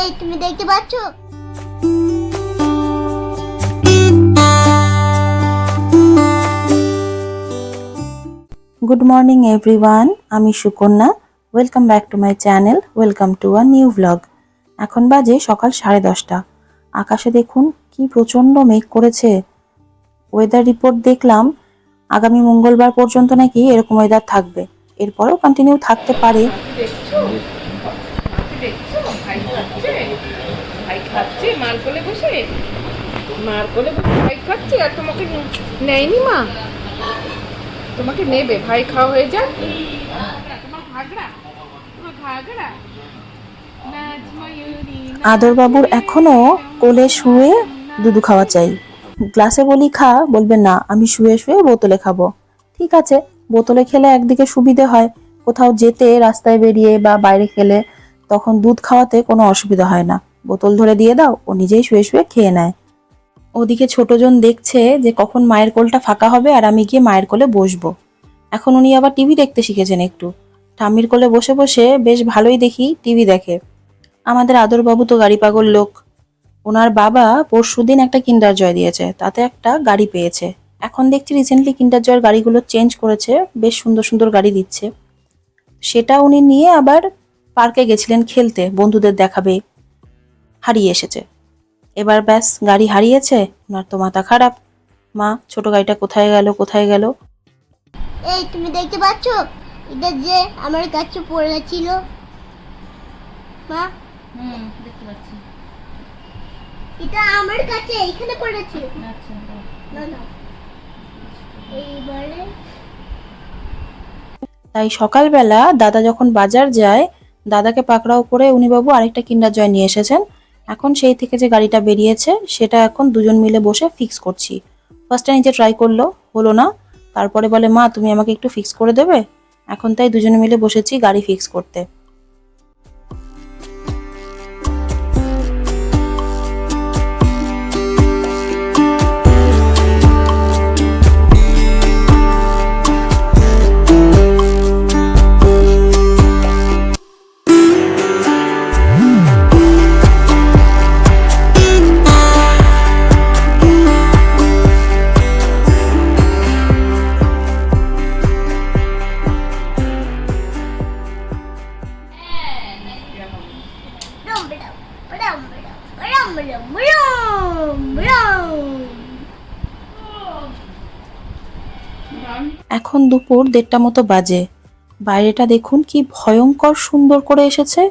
এই তুমি দেখতে পাচ্ছ? গুড মর্নিং এভরিওয়ান আমি Sukanya. Welcome back to my channel welcome to a new vlog এখন বাজে সকাল সাড়ে দশটা। আকাশে দেখুন কি প্রচণ্ড মেঘ করেছে। ওয়েদার রিপোর্ট দেখলাম আগামী মঙ্গলবার পর্যন্ত নাকি এরকম ওয়েদার থাকবে। এরপরেও কন্টিনিউ থাকতে পারে। দেখছ? দেখছ? ভাই খাচ্ছে? ভাই খাচ্ছে? মার কোলে বসে? মার কোলে বসে ভাই খাচ্ছে? আর তোমাকে নেয়নি মা? তোমাকে নেবে, ভাই খাওয়া হয়ে যাক। আদরবাবুর এখনও কোলে শুয়ে দুধু খাওয়া চাই। গ্লাসে বলি, খা। বলবে, না, আমি শুয়ে শুয়ে বোতলে খাব। ঠিক আছে, বোতলে খেলে একদিকে সুবিধে হয়। কোথাও যেতে, রাস্তায় বেরিয়ে বা বাইরে খেলে তখন দুধ খাওয়াতে কোনো অসুবিধা হয় না। বোতল ধরে দিয়ে দাও, ও নিজেই শুয়ে শুয়ে খেয়ে নেয়। ওদিকে ছোটজন দেখছে যে কখন মায়ের কোলটা ফাঁকা হবে আর আমি গিয়ে মায়ের কোলে বসবো। এখন উনি আবার টিভি দেখতে শিখেছেন একটু। ঠাম্মির কোলে বসে বসে বেশ ভালোই দেখি টিভি দেখে। আমাদের আদরবাবু তো গাড়ি পাগল লোক। ওনার বাবা পরশুদিন একটা কিন্ডার জয় দিয়েছে, তাতে একটা গাড়ি পেয়েছে। এখন দেখছি রিসেন্টলি কিন্ডার জয়ের গাড়িগুলো চেঞ্জ করেছে, বেশ সুন্দর সুন্দর গাড়ি দিচ্ছে। সেটা উনি নিয়ে আবার পার্কে গেছিলেন খেলতে বন্ধুদের দেখাবে। হারিয়ে এসেছে। এবার ব্যাস গাড়ি হারিয়েছে? ওনার তো মাথা খারাপ। মা ছোট গাড়িটা কোথায় গেল কোথায় গেল? এই তুমি দেখতে পাচ্ছ? এটা যে আমার কাছে পড়েছিল মা? হুম দেখতে পাচ্ছি। এটা আমার কাছে এখানে পড়েছে। আচ্ছা না না। এইবারে? তাই সকালবেলা দাদা যখন বাজার যায় দাদাকে পাকড়াও করে উনি বাবু আরেকটা কিন্ডার জয় নিয়ে এসেছেন। এখন সেই থেকে যে গাড়িটা বেরিয়েছে, সেটা এখন দুজন মিলে বসে ফিক্স করছি। ফার্স্টে নিজে ট্রাই করল, হলো না। তারপরে বলে, মা, তুমি আমাকে একটু ফিক্স করে দেবে? এখন তাই দুজনে মিলে বসেছি গাড়ি ফিক্স করতে। এখন দুপুর দেড়টা মতো বাজে। বাইরেটা দেখুন কি ভয়ঙ্কর সুন্দর করে এসেছে।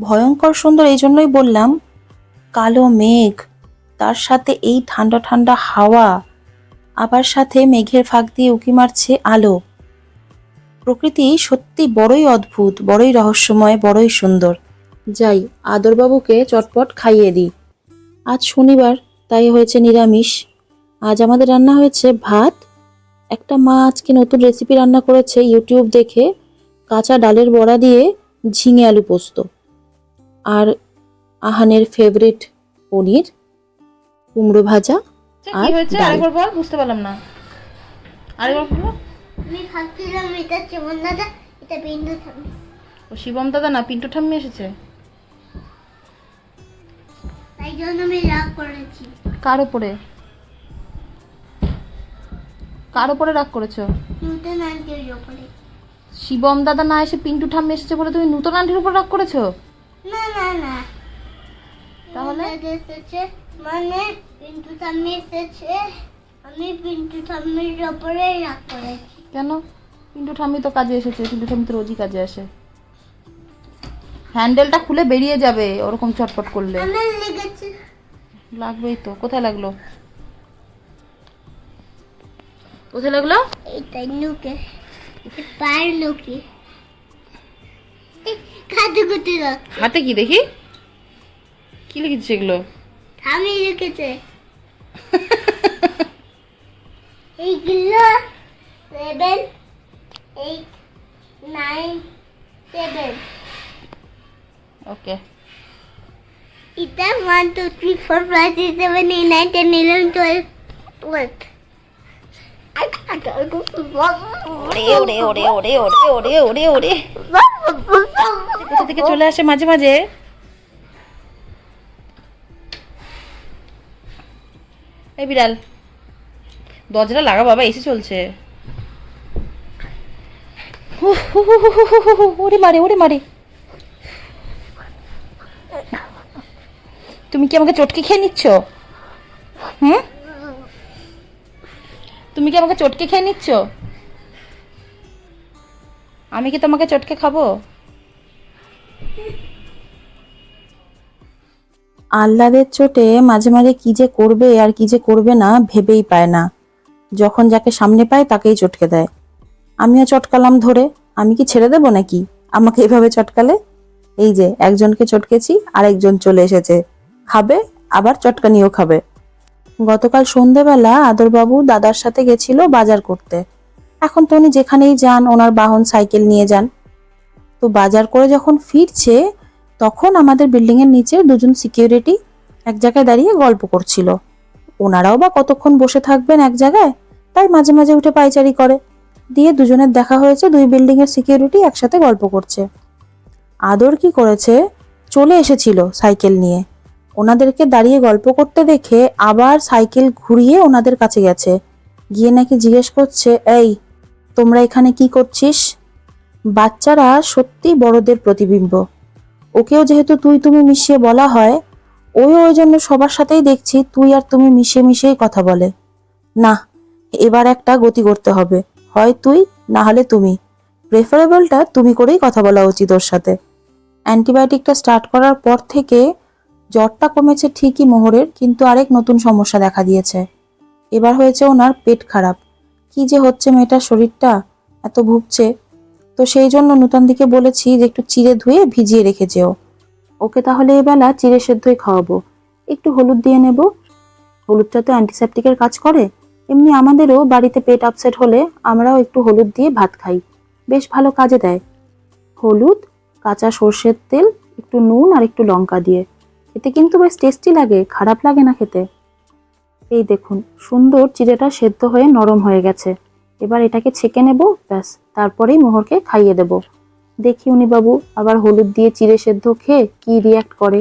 ভয়ঙ্কর সুন্দর এই জন্যই বললাম, কালো মেঘ, তার সাথে এই ঠান্ডা ঠান্ডা হাওয়া, আবার সাথে মেঘের ফাঁক দিয়ে উঁকি মারছে আলো। প্রকৃতি সত্যি বড়ই অদ্ভুত, বড়ই রহস্যময়, বড়ই সুন্দর। যাই, আদরবাবুকে চটপট খাইয়ে দিই। আজ শনিবার, তাই হয়েছে নিরামিষ। আজ আমাদের রান্না হয়েছে ভাত একটা মা আজকে নতুন রেসিপি রান্না করেছে ইউটিউব দেখে কাঁচা ডালের বড়া দিয়ে ঝিঙে আলু পোস্ত। আর আহানের ফেভারিট পনির কুমড়ো ভাজা আর হয়েছে? আরেকবার বল বুঝতে পারলাম না। আরেকবার বলো। আমি ভাবছিলাম এটা চেমন দাদা এটা বিন্দু থামি ও শিবম দাদা না পিন্টু ঠাম্মি এসেছে? তাই জন্য আমি রাগ করেছি। কার উপরে? কার উপরে রাগ করেছ? নতুন আন্টির ওপরে শিবম দাদা না এসে পিন্টু ঠাম্মি এসেছে বলে তুমি নূতন আন্টির উপর রাগ করেছ? না না না। তাহলে? এসেছে মানে পিন্টু থামি এসেছে। আমি পিন্টু থামির ওপরে রাগ করেছি। কেন? পিন্টু ঠাম্মি তো কাজে এসেছে পিন্টু ঠাম্মি তো রোজই কাজে আসে। হ্যান্ডেলটা খুলে বেরিয়ে যাবে ওরকম চটপট করলে। লাগবেই তো কোথায় লাগল? কোথায় লাগল? এটা নুকে। পার নুকে। কুটি রাখ হাতে কি দেখি? কি লিখেছিস এগুলো? আমি লিখেছে। এইগুলো seven eight nine seven okay. এটা one two three four five six seven eight nine ten eleven twelve twelve থেকে চলে আসে মাঝে মাঝে? এই বিড়াল, দরজাটা লাগা বাবা, এসে চলছে। ওরে মারে ওরে মারে। তুমি কি আমাকে চটকে খেয়ে নিচ্ছ? হুম? তুমি কি আমাকে চটকে খেয়ে নিচ্ছ? আমি কি তোমাকে চটকে খাব? আহ্লাদের চোটে মাঝে মাঝে কি যে করবে আর কি যে করবে না ভেবেই পায় না। যখন যাকে সামনে পায় তাকেই চটকে দেয়। আমিও চটকালাম ধরে। আমি কি ছেড়ে দেবো নাকি? আমাকে এভাবে চটকালে? এই যে, একজনকে চটকেছি, আরেকজন চলে এসেছে। খাবে, আবার চটকানিও খাবে। গতকাল সন্ধেবেলা আদরবাবু দাদার সাথে গেছিল বাজার করতে। এখন তো উনি যেখানেই যান, ওনার বাহন সাইকেল নিয়ে যান। তো বাজার করে যখন ফিরছে, তখন আমাদের বিল্ডিং এর নিচে দুজন সিকিউরিটি এক জায়গায় দাঁড়িয়ে গল্প করছিল। ওনারাও বা কতক্ষণ বসে থাকবেন এক জায়গায়, তাই মাঝে মাঝে উঠে পাইচারি করে। দিয়ে দুজনের দেখা হয়েছে, দুই বিল্ডিং এর সিকিউরিটি একসাথে গল্প করছে। আদর কি করেছে? চলে এসেছিল সাইকেল নিয়ে। ওনাদেরকে দাঁড়িয়ে গল্প করতে দেখে আবার সাইকেল ঘুরিয়ে ওনাদের কাছে গেছে। গিয়ে নাকি জিজ্ঞেস করছে, এই, তোমরা এখানে কি করছিস? বাচ্চারা সত্যি বড়দের প্রতিবিম্ব। ওকেও যেহেতু তুই তুমি মিশিয়ে বলা হয়, ওই ওই জন্য সবার সাথেই দেখছি তুই আর তুমি মিশে মিশেই কথা বলে। না, এবার একটা গতি করতে হবে, হয় তুই, না হলে তুমি। প্রেফারেবলটা তুমি করেই কথা বলা উচিত ওর সাথে। অ্যান্টিবায়োটিকটা স্টার্ট করার পর থেকে জ্বরটা কমেছে ঠিকই মোহরের, কিন্তু আরেক নতুন সমস্যা দেখা দিয়েছে। এবার হয়েছে ওনার পেট খারাপ। কি যে হচ্ছে মেয়েটার শরীরটা, এত ভুগছে। তো সেই জন্য নূতন দিকে বলেছি যে একটু চিড়ে ধুয়ে ভিজিয়ে রেখে যেও। ওকে তাহলে এবেলা চিড়ে সেদ্ধই খাওয়াবো। একটু হলুদ দিয়ে নেব। হলুদটা তো অ্যান্টিসেপটিকের কাজ করে। এমনি আমাদেরও বাড়িতে পেট আপসেট হলে আমরাও একটু হলুদ দিয়ে ভাত খাই। বেশ ভালো কাজে দেয়। হলুদ, কাঁচা সর্ষের তেল, একটু নুন আর একটু লঙ্কা দিয়ে। খেতে কিন্তু বেশ টেস্টি লাগে, খারাপ লাগে না খেতে। এই দেখুন, সুন্দর চিড়েটা সেদ্ধ হয়ে নরম হয়ে গেছে। এবার এটাকে ছেঁকে নেব, ব্যাস, তারপরেই মোহরকে খাইয়ে দেব। দেখি উনি বাবু আবার হলুদ দিয়ে চিড়ে সেদ্ধ খেয়ে কি রিয়াক্ট করে।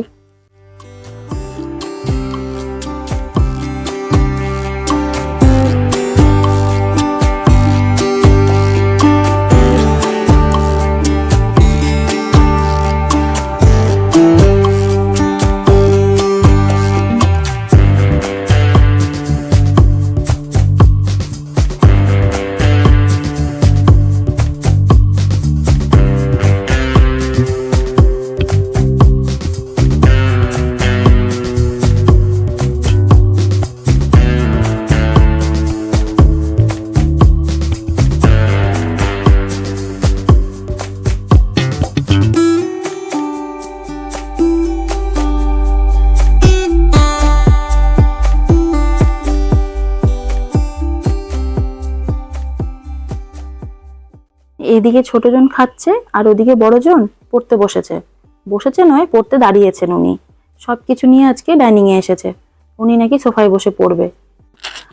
এদিকে ছোটজন খাচ্ছে আর ওদিকে বড়জন পড়তে বসেছে। বসেছে নয়, পড়তে দাঁড়িয়েছেন উনি। সব কিছু নিয়ে আজকে ডাইনিং এ এসেছে। উনি নাকি সোফায় বসে পড়বে।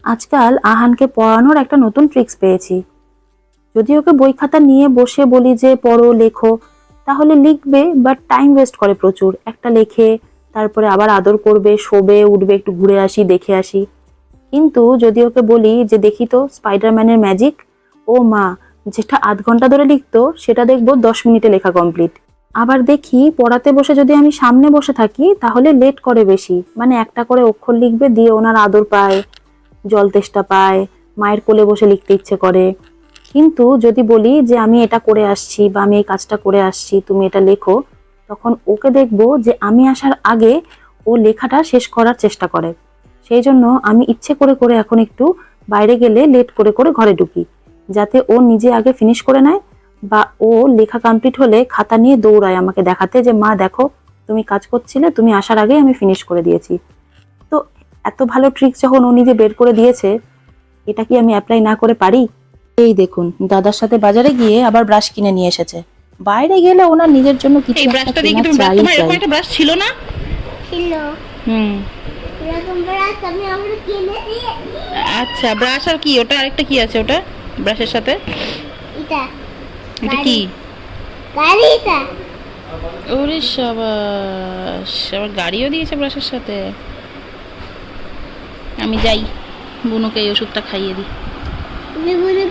আজকাল আহানকে পড়ানোর একটা নতুন ট্রিক্স পেয়েছি। যদি ওকে বই খাতা নিয়ে বসে বলি যে, পড়ো, লেখো, তাহলে লিখবে বাট টাইম ওয়েস্ট করে প্রচুর। একটা লেখে, তারপরে আবার আদর করবে, শোবে, উঠবে, একটু ঘুরে আসি, দেখে আসি। কিন্তু যদি ওকে বলি যে, দেখি তো স্পাইডারম্যানের ম্যাজিক ও মা যেটা আধ ঘণ্টা ধরে লিখতো, সেটা দেখব দশ মিনিটে লেখা কমপ্লিট আবার দেখি পড়াতে বসে যদি আমি সামনে বসে থাকি, তাহলে লেট করে বেশি। মানে একটা করে অক্ষর লিখবে, দিয়ে ওনার আদর পায়, জল তেষ্টা পায়, মায়ের কোলে বসে লিখতে ইচ্ছে করে। কিন্তু যদি বলি যে আমি এটা করে আসছি বা আমি এই কাজটা করে আসছি, তুমি এটা লেখো, তখন ওকে দেখব যে আমি আসার আগে ও লেখাটা শেষ করার চেষ্টা করে। সেই জন্য আমি ইচ্ছে করে করে এখন একটু বাইরে গেলে লেট করে করে ঘরে ঢুকি। যাতে ও নিজে আগে ফিনিশ করে নেয় বা ও লেখা কমপ্লিট হলে খাতা নিয়ে দৌড়ায় আমাকে দেখাতে যে মা দেখো তুমি কাজ করছিলে তুমি আসার আগেই আমি ফিনিশ করে দিয়েছি। তো এত ভালো ট্রিক যখন ও নিজে বের করে দিয়েছে এটা কি আমি অ্যাপ্লাই না করে পারি? এই দেখুন দাদার সাথে বাজারে গিয়ে আবার ব্রাশ কিনে নিয়ে এসেছে। বাইরে গেলে ওনার নিজের জন্য কিছু এই একটা ব্রাশটা দিয়ে কেনা কি তুমি চাই তোমার এরকম চাই। একটা ব্রাশ ছিল না? ছিল। হুম। এরকম ব্রাশ আমি আমরা কিনে দিয়ে আচ্ছা ব্রাশ আর কি? ওটা আরেকটা কি আছে ওটা? ব্রাশের সাথে? এটা। এটা কি? গাড়িটা। ওরে সাবাস আবার গাড়িও দিয়েছে ব্রাশের সাথে। আমি যাই বুনুকে এই ওষুধটা খাইয়ে দিই। তুমি বলো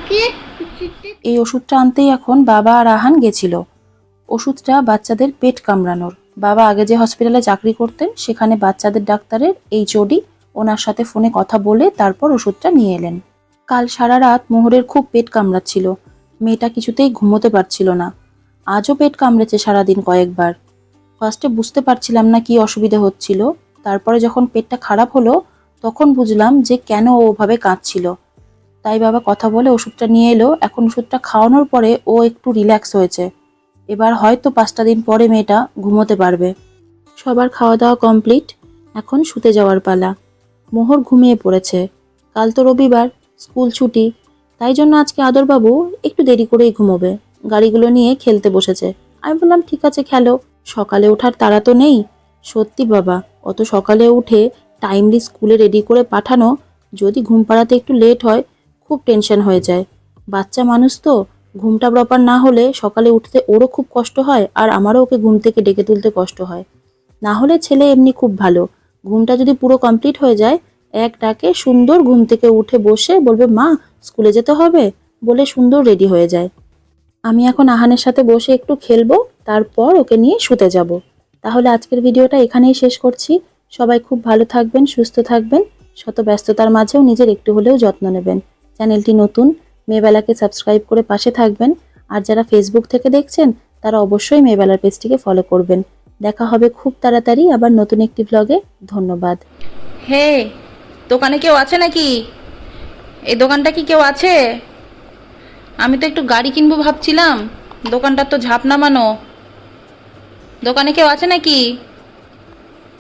এই ওষুধটা আনতেই এখন বাবা আর আহান গেছিল। ওষুধটা বাচ্চাদের পেট কামড়ানোর। বাবা আগে যে হসপিটালে চাকরি করতেন সেখানে বাচ্চাদের ডাক্তারের এই চডি ওনার সাথে ফোনে কথা বলে তারপর ওষুধটা নিয়ে এলেন। কাল সারা রাত মোহরের খুব পেট কামড়াচ্ছিল। মেয়েটা কিছুতেই ঘুমোতে পারছিল না। আজও পেট কামড়েছে সারাদিন কয়েকবার। ফার্স্টে বুঝতে পারছিলাম না কি অসুবিধা হচ্ছিল। তারপরে যখন পেটটা খারাপ হলো, তখন বুঝলাম যে কেন ও ওভাবে কাঁদছিল। তাই বাবা কথা বলে ওষুধটা নিয়ে এলো। এখন ওষুধটা খাওয়ানোর পরে ও একটু রিল্যাক্স হয়েছে। এবার হয়তো পাঁচটা দিন পরে মেয়েটা ঘুমোতে পারবে। সবার খাওয়া দাওয়া কমপ্লিট এখন শুতে যাওয়ার পালা। মোহর ঘুমিয়ে পড়েছে। কাল তো রবিবার। স্কুল ছুটি। তাই জন্য আজকে আদরবাবু একটু দেরি করেই ঘুমোবে। গাড়িগুলো নিয়ে খেলতে বসেছে। আমি বললাম, ঠিক আছে, খেলো। সকালে ওঠার তাড়া তো নেই। সত্যি বাবা, অত সকালে উঠে টাইমলি স্কুলে রেডি করে পাঠানো, যদি ঘুম পাড়াতে একটু লেট হয়, খুব টেনশন হয়ে যায়। বাচ্চা মানুষ তো, ঘুমটা প্রপার না হলে সকালে উঠতে ওরও খুব কষ্ট হয় আর আমারও ওকে ঘুম থেকে ডেকে তুলতে কষ্ট হয়। না হলে ছেলে এমনি খুব ভালো। ঘুমটা যদি পুরো কমপ্লিট হয়ে যায় এক ডাকে সুন্দর ঘুম থেকে উঠে বসে বলবে, মা, স্কুলে যেতে হবে? বলে সুন্দর রেডি হয়ে যায়। আমি এখন আহানের সাথে বসে একটু খেলব, তারপর ওকে নিয়ে শুতে যাব। তাহলে আজকের ভিডিওটা এখানেই শেষ করছি। সবাই খুব ভালো থাকবেন, সুস্থ থাকবেন। শত ব্যস্ততার মাঝেও নিজের একটু হলেও যত্ন নেবেন। চ্যানেলটি নতুন, মেয়েবেলাকে সাবস্ক্রাইব করে পাশে থাকবেন। আর যারা ফেসবুক থেকে দেখছেন, তারা অবশ্যই মেয়েবেলার পেজটিকে ফলো করবেন। দেখা হবে খুব তাড়াতাড়ি আবার নতুন একটি ব্লগে ধন্যবাদ। হে দোকানে কেউ আছে নাকি? এই দোকানটা কি কেউ আছে? আমি তো একটু গাড়ি কিনবো ভাবছিলাম। দোকানটা তো ঝাঁপ নামানো। দোকানে কেউ আছে নাকি?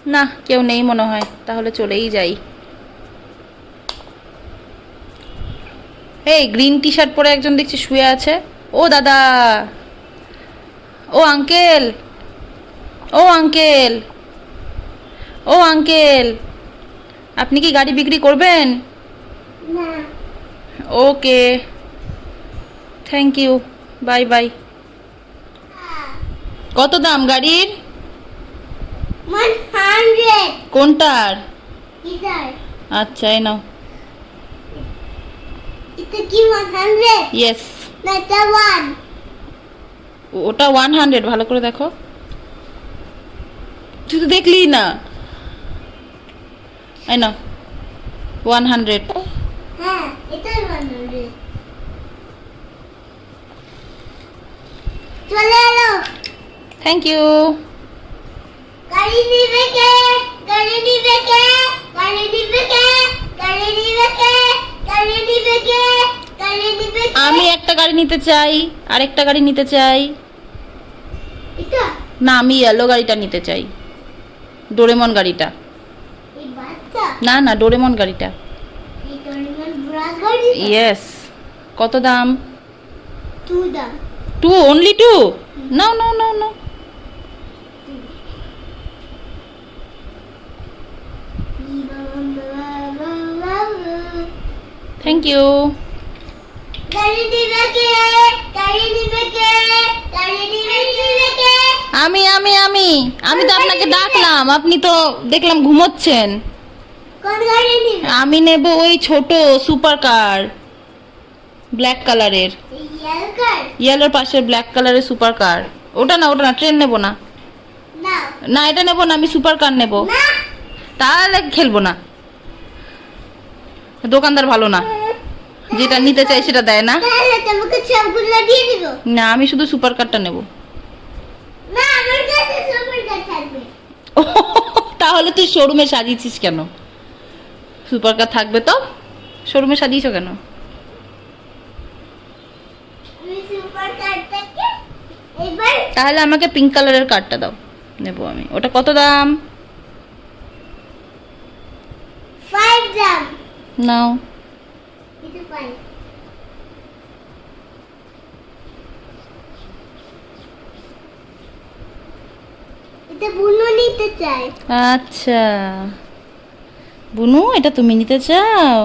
না, কেউ নেই মনে হয়। তাহলে চলেই যাই। এই গ্রিন টি শার্ট পরে একজন দেখছি শুয়ে আছে। ও দাদা! ও আঙ্কেল! ও আঙ্কেল! ও আঙ্কেল! আপনি কি গাড়ি বিক্রি করবেন? Okay. Thank you bye bye কত দাম গাড়ির? কোনটার? আচ্ছা এই নাও। ইয়েস ওটা ওয়ান হান্ড্রেড ভালো করে দেখো। তুই তো দেখলি না। এই নাও ওয়ান হান্ড্রেড হ্যাঁ চলে এলো। থ্যাংক ইউ গাড়ি নিবে কে? গাড়ি নিবে কে? গাড়ি নিবে কে? গাড়ি নিবে কে? গাড়ি নিবে কে? গাড়ি নিবে কে? আমি একটা গাড়ি নিতে চাই আরেকটা গাড়ি নিতে চাই। এটা? না আমি ইয়েলো গাড়িটা নিতে চাই। ডোরেমন গাড়িটা। না না ডোরেমন গাড়িটা। ইয়েস কত দাম? টু দাম। Two only two no no no no thank you আমি আমি আমি। আমি তো আপনাকে ডাকলাম। আপনি তো দেখলাম ঘুমোচ্ছেন। আমি নেব ওই ছোট সুপার কার ব্ল্যাক কালারের। ইয়েলোর পাশের ব্ল্যাক কালারের সুপার কার। ওটা না ওটা না ট্রেন নেব না। না। এটা নেব না আমি সুপার কার নেব। তাহলে খেলব না। দোকানদার ভালো না। যেটা নিতে চাই সেটা দেয় না। না আমি শুধু সুপার কারটা নেব। তাহলে তুই শোরুমে সাজিয়েছিস কেন? সুপার কার থাকবে তো? শোরুমে সাজিয়েছো কেন? তাহলে আমাকে পিঙ্ক কালারের কার্ডটা দাও। নেব আমি। ওটা কত দাম? নাও। আচ্ছা। বুনু এটা তুমি নিতে চাও?